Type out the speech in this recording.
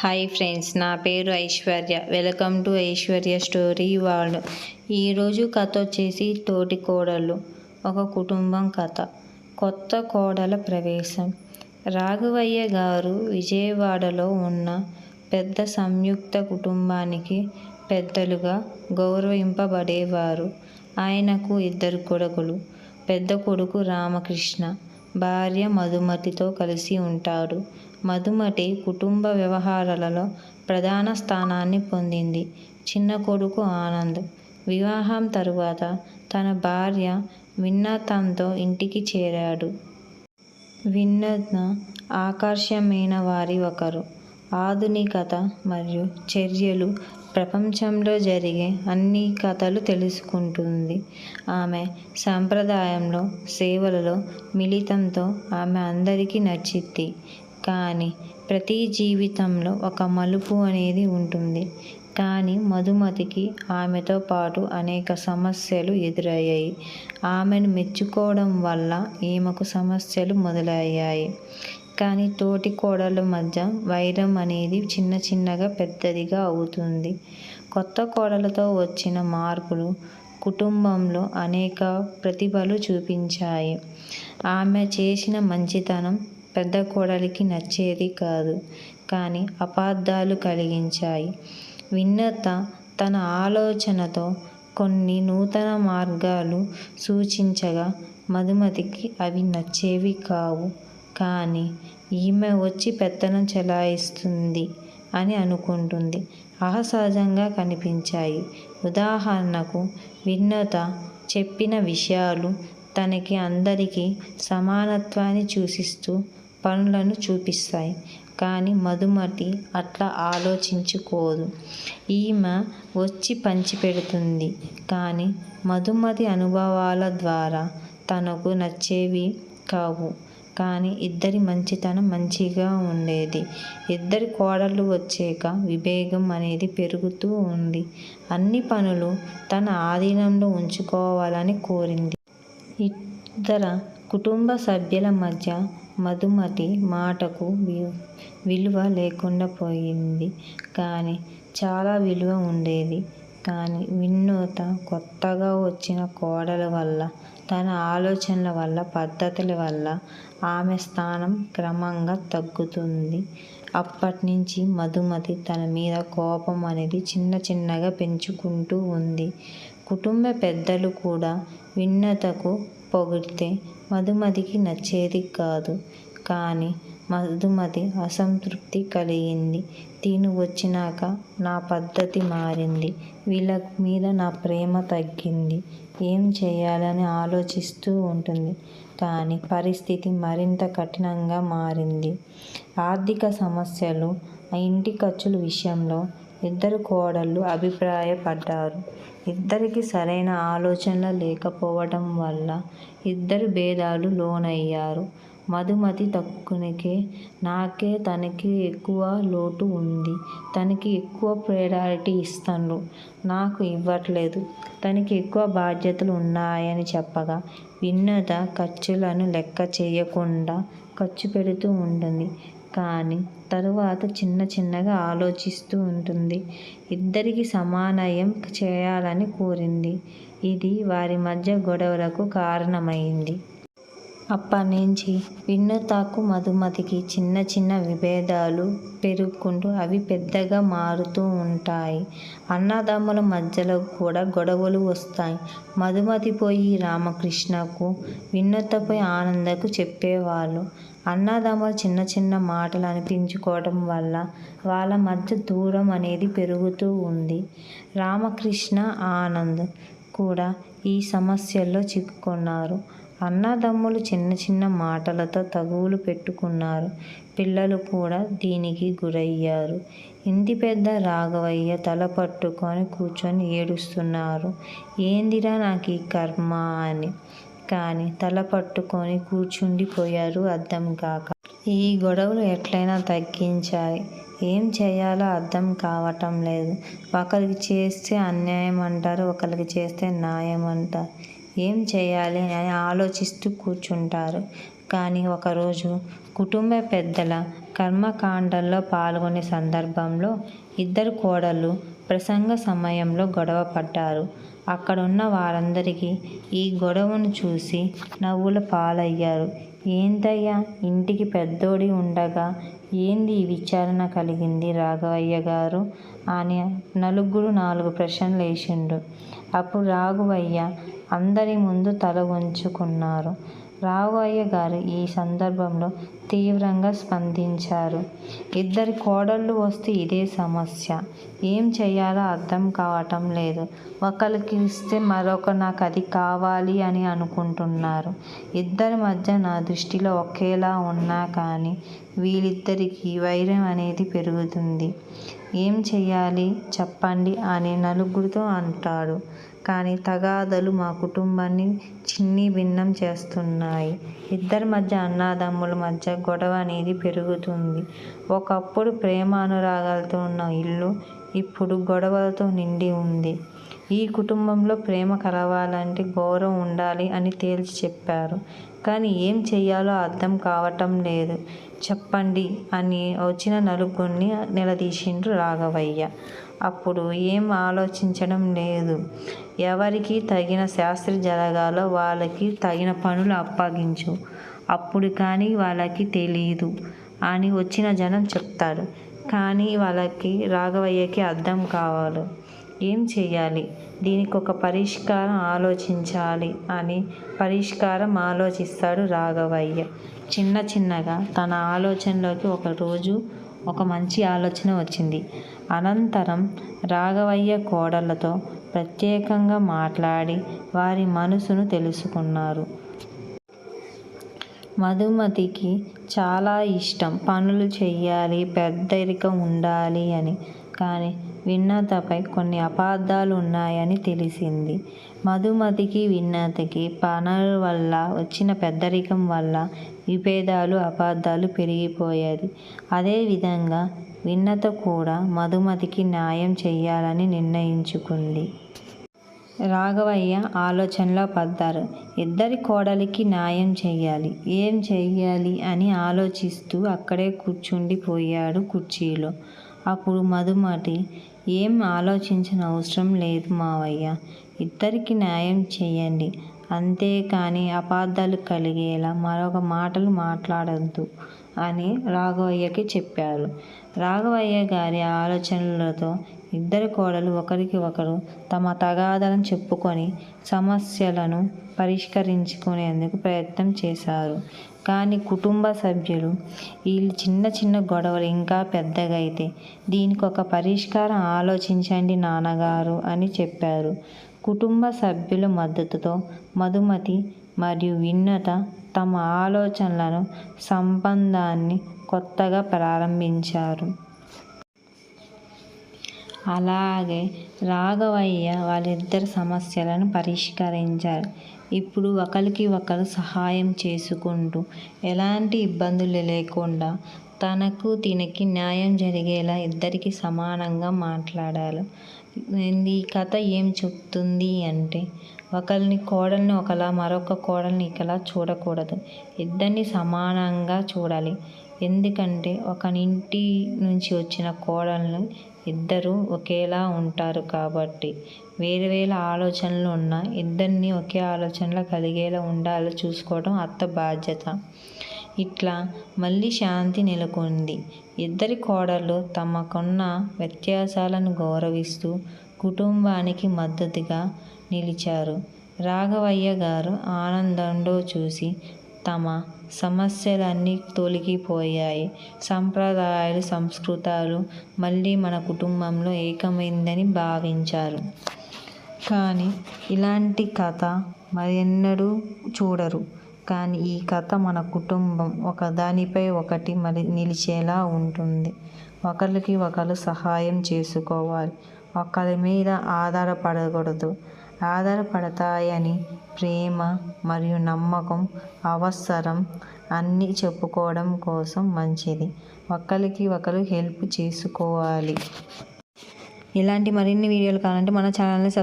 Hi friends నా పేరు Aishwarya. Welcome to Aishwarya story world. ఈరోజు కథ వచ్చేసి తోటి కోడళ్ళు ఒక కుటుంబం కథ. కొత్త కోడల ప్రవేశం. రాఘవయ్య గారు విజయవాడలో ఉన్న పెద్ద సంయుక్త కుటుంబానికి పెద్దలుగా గౌరవింపబడేవారు. ఆయనకు ఇద్దరు కొడుకులు పెద్ద కొడుకు రామకృష్ణ. భార్య మధుమతితో కలిసి ఉంటాడు. మధుమతి కుటుంబ వ్యవహారాలలో ప్రధాన స్థానాన్ని పొందింది. చిన్న కొడుకు ఆనంద్. వివాహం తరువాత తన భార్య విన్నతంతో ఇంటికి చేరాడు. విన్నత్న ఆకర్షమైన వారి ఒకరు. ఆధునికత మరియు చర్యలు ప్రపంచంలో జరిగే అన్ని కథలు తెలుసుకుంటుంది. ఆమె సంప్రదాయంలో సేవలలో మిళితంతో ఆమె అందరికీ నచ్చింది. కానీ ప్రతి జీవితంలో ఒక మలుపు అనేది ఉంటుంది. కానీ మధుమతికి ఆమెతో పాటు అనేక సమస్యలు ఎదురయ్యాయి. ఆమెను మెచ్చుకోవడం వల్ల ఈమెకు సమస్యలు మొదలయ్యాయి. కానీ తోటి కోడళ్ళ మధ్య వైరం అనేది చిన్న చిన్నగా పెద్దదిగా అవుతుంది. కొత్త కోడలతో వచ్చిన మార్పులు కుటుంబంలో అనేక ప్రతిభలు చూపించాయి. ఆమె చేసిన మంచితనం పెద్ద కోడలికి నచ్చేది కాదు కానీ అపార్థాలు కలిగించాయి. విన్నత తన ఆలోచనతో కొన్ని నూతన మార్గాలు సూచించగా మధుమతికి అవి నచ్చేవి కావు కానీ ఈమె వచ్చి పెత్తనం చెలాయిస్తుంది అని అనుకుంటుంది. అసహజంగా కనిపించాయి. ఉదాహరణకు విన్నత చెప్పిన విషయాలు తనకి అందరికీ సమానత్వాన్ని సూచిస్తూ పనులను చూపిస్తాయి. కానీ మధుమతి అట్లా ఆలోచించుకోదు. ఈమె వచ్చి పంచిపెడుతుంది కానీ మధుమతి అనుభవాల ద్వారా తనకు నచ్చేవి కావు. కానీ ఇద్దరి మంచితనం మంచిగా ఉండేది. ఇద్దరి కోడళ్ళు వచ్చాక వివేగం అనేది పెరుగుతూ ఉంది. అన్ని పనులు తన ఆధీనంలో ఉంచుకోవాలని కోరింది. ఇతర కుటుంబ సభ్యుల మధ్య మధుమతి మాటకు విలువ లేకుండా పోయింది. కానీ చాలా విలువ ఉండేది. కానీ వినూత కొత్తగా వచ్చిన కోడల వల్ల తన ఆలోచనల వల్ల పద్ధతుల వల్ల ఆమె స్థానం క్రమంగా తగ్గుతుంది. అప్పటి నుంచి మధుమతి తన మీద కోపం అనేది చిన్న చిన్నగా పెంచుకుంటూ ఉంది. కుటుంబ పెద్దలు కూడా విన్నతకు పొగిడితే మధుమతికి నచ్చేది కాదు. కానీ మధుమతి అసంతృప్తి కలిగింది. తిను వచ్చినాక నా పద్ధతి మారింది. వీళ్ళ మీద నా ప్రేమ తగ్గింది. ఏం చేయాలని ఆలోచిస్తూ ఉంటుంది. కానీ పరిస్థితి మరింత కఠినంగా మారింది. ఆర్థిక సమస్యలు ఇంటి ఖర్చుల విషయంలో ఇద్దరు కోడళ్ళు అభిప్రాయపడ్డారు. ఇద్దరికి సరైన ఆలోచనలు లేకపోవడం వల్ల ఇద్దరు భేదాలు లోనయ్యారు. మధుమతి తక్కువకే నాకే తనకి ఎక్కువ లోటు ఉంది. తనకి ఎక్కువ ప్రయారిటీ ఇస్తాను. నాకు ఇవ్వట్లేదు. తనకి ఎక్కువ బాధ్యతలు ఉన్నాయని చెప్పగా విన్నత ఖర్చులను లెక్క చేయకుండా ఖర్చు పెడుతూ ఉంటుంది. కానీ తరువాత చిన్న చిన్నగా ఆలోచిస్తూ ఉంటుంది. ఇద్దరికి సమానయం చేయాలని కోరింది. ఇది వారి మధ్య గొడవలకు కారణమైంది. అప్పట్నుంచి వినూతకు మధుమతికి చిన్న చిన్న విభేదాలు పెరుగుకుంటూ అవి పెద్దగా మారుతూ ఉంటాయి. అన్నదమ్ముల మధ్యలో కూడా గొడవలు వస్తాయి. మధుమతి పోయి రామకృష్ణకు వినూతపై ఆనందకు చెప్పేవాళ్ళు. అన్నదమ్ములు చిన్న చిన్న మాటలు అనిపించుకోవడం వల్ల వాళ్ళ మధ్య దూరం అనేది పెరుగుతూ ఉంది. రామకృష్ణ ఆనంద్ కూడా ఈ సమస్యల్లో చిక్కుకున్నారు. అన్నదమ్ములు చిన్న చిన్న మాటలతో తగువులు పెట్టుకున్నారు. పిల్లలు కూడా దీనికి గురయ్యారు. ఇంటి పెద్ద రాఘవయ్య తల పట్టుకొని కూర్చొని ఏడుస్తున్నారు. ఏందిరా నాకు ఈ కర్మ అని. కానీ తల పట్టుకొని కూర్చుండిపోయారు అర్థం కాక. ఈ గొడవలు ఎట్లయినా తగ్గించాలి. ఏం చేయాలో అర్థం కావటం లేదు. ఒకరికి చేస్తే అన్యాయం అంటారు ఒకరికి చేస్తే న్యాయం అంటారు ఏం చేయాలి అని ఆలోచిస్తూ కూర్చుంటారు. కానీ ఒకరోజు కుటుంబ పెద్దల కర్మకాండల్లో పాల్గొనే సందర్భంలో ఇద్దరు కోడళ్ళు ప్రసంగ సమయంలో గొడవ పడ్డారు. అక్కడున్న వారందరికీ ఈ గొడవను చూసి నవ్వుల పాలయ్యారు. ఏందయ్యా ఇంటికి పెద్దోడి ఉండగా ఏంది ఈ విచారణ కలిగింది రాఘవయ్య గారు? అని నలుగురు నాలుగు ప్రశ్నలు వేసిండు అప్పుడు రాఘవయ్య అందరి ముందు తల వంచుకున్నారు. రాఘవయ్య గారు ఈ సందర్భంలో తీవ్రంగా స్పందించారు. ఇద్దరి కోడళ్ళు వస్తే ఇదే సమస్య. ఏం చేయాలో అర్థం కావటం లేదు. ఒకరికి ఇస్తే మరొక నాకు అది కావాలి అని అనుకుంటున్నారు. ఇద్దరి మధ్య నా దృష్టిలో ఒకేలా ఉన్నా కానీ వీళ్ళిద్దరికీ వైరం అనేది పెరుగుతుంది. ఏం చెయ్యాలి? చెప్పండి అని నలుగురితో అంటాడు. కానీ తగాదలు మా కుటుంబాన్ని చిన్ని భిన్నం చేస్తున్నాయి. ఇద్దరి మధ్య అన్నదమ్ముల మధ్య గొడవ అనేది పెరుగుతుంది. ఒకప్పుడు ప్రేమ అనురాగాలతో ఉన్న ఇల్లు ఇప్పుడు గొడవలతో నిండి ఉంది. ఈ కుటుంబంలో ప్రేమ కలవాలంటే గౌరవం ఉండాలి అని తేల్చి చెప్పారు. కానీ ఏం చెయ్యాలో అర్థం కావటం లేదు. చెప్పండి అని వచ్చిన నలుగురిని నిలదీసిండ్రు రాఘవయ్య. అప్పుడు ఏం ఆలోచించడం లేదు. ఎవరికి తగిన శాస్త్రి జరగాలో వాళ్ళకి తగిన పనులు అప్పగించు. అప్పుడు కానీ వాళ్ళకి తెలియదు అని వచ్చిన జనం చెప్తారు. కానీ వాళ్ళకి రాఘవయ్యకి అర్థం కావాలి. ఏం చేయాలి? దీనికి ఒక పరిష్కారం ఆలోచించాలి అని పరిష్కారం ఆలోచిస్తాడు రాఘవయ్య. చిన్న చిన్నగా తన ఆలోచనలోకి ఒకరోజు ఒక మంచి ఆలోచన వచ్చింది. అనంతరం రాఘవయ్య కోడళ్ళతో ప్రత్యేకంగా మాట్లాడి వారి మనసును తెలుసుకున్నారు. మధుమతికి చాలా ఇష్టం. పనులు చేయాలి పెద్దరిక ఉండాలి అని. కానీ విన్నతపై కొన్ని అపార్థాలు ఉన్నాయని తెలిసింది. మధుమతికి విన్నతకి పనుల వల్ల వచ్చిన పెద్దరికం వల్ల విభేదాలు అపార్థాలు పెరిగిపోయేది. అదేవిధంగా విన్నత కూడా మధుమతికి న్యాయం చెయ్యాలని నిర్ణయించుకుంది. రాఘవయ్య ఆలోచనలో పడ్డారు. ఇద్దరి కోడలికి న్యాయం చెయ్యాలి. ఏం చెయ్యాలి అని ఆలోచిస్తూ అక్కడే కూర్చుండిపోయాడు కుర్చీలో. అప్పుడు మధుమతి ఏం ఆలోచించిన అవసరం లేదు మావయ్య. ఇద్దరికి న్యాయం చేయండి. అంతేకాని అపార్థాలు కలిగేలా మరొక మాటలు మాట్లాడద్దు అని రాఘవయ్యకి చెప్పారు. రాఘవయ్య గారి ఆలోచనలతో ఇద్దరు కోడలు ఒకరికి ఒకరు తమ తగాదాలను చెప్పుకొని సమస్యలను పరిష్కరించుకునేందుకు ప్రయత్నం చేశారు. కానీ కుటుంబ సభ్యులు వీళ్ళు చిన్న చిన్న గొడవలు ఇంకా పెద్దగా అయితే దీనికి ఒక పరిష్కారం ఆలోచించండి నాన్నగారు అని చెప్పారు. కుటుంబ సభ్యుల మద్దతుతో మధుమతి మరియు విన్నత తమ ఆలోచనలను సంబంధాన్ని కొత్తగా ప్రారంభించారు. అలాగే రాఘవయ్య వాళ్ళిద్దరి సమస్యలను పరిష్కరించారు. ఇప్పుడు ఒకరికి ఒకరు సహాయం చేసుకుంటూ ఎలాంటి ఇబ్బందులు లేకుండా తనకు తినకి న్యాయం జరిగేలా ఇద్దరికి సమానంగా మాట్లాడాలి. ఈ కథ ఏం చెప్తుంది అంటే ఒకరిని కోడల్ని ఒకలా మరొక కోడల్ని ఇకలా చూడకూడదు. ఇద్దరిని సమానంగా చూడాలి. ఎందుకంటే ఒక ఇంటి నుంచి వచ్చిన కోడళ్ళు ఇద్దరు ఒకేలా ఉంటారు కాబట్టి వేరు వేరు ఆలోచనలు ఉన్న ఇద్దరిని ఒకే ఆలోచనలో కలిగేలా ఉండాలో చూసుకోవడం అత్త బాధ్యత. ఇట్లా మళ్ళీ శాంతి నెలకొంది. ఇద్దరి కోడళ్ళు తమకున్న వ్యత్యాసాలను గౌరవిస్తూ కుటుంబానికి మద్దతుగా నిలిచారు. రాఘవయ్య గారు ఆనందంలో చూసి తమ సమస్యలన్నీ తొలగిపోయాయి. సంప్రదాయాలు సంస్కృతాలు మళ్ళీ మన కుటుంబంలో ఏకమైందని భావించారు. కానీ ఇలాంటి కథ మరెన్నడూ చూడరు. కానీ ఈ కథ మన కుటుంబం ఒకదానిపై ఒకటి మరి నిలిచేలా ఉంటుంది. ఒకరికి ఒకరు సహాయం చేసుకోవాలి. ఒకరి మీద ఆధారపడకూడదు. ఆధారపడతాయని ప్రేమ మరియు నమ్మకం అవసరం అన్నీ చెప్పుకోవడం కోసం మంచిది. ఒకరికి ఒకరు హెల్ప్ చేసుకోవాలి. ఇలాంటి మరిన్ని వీడియోలు కావాలంటే మన ఛానల్ని సబ్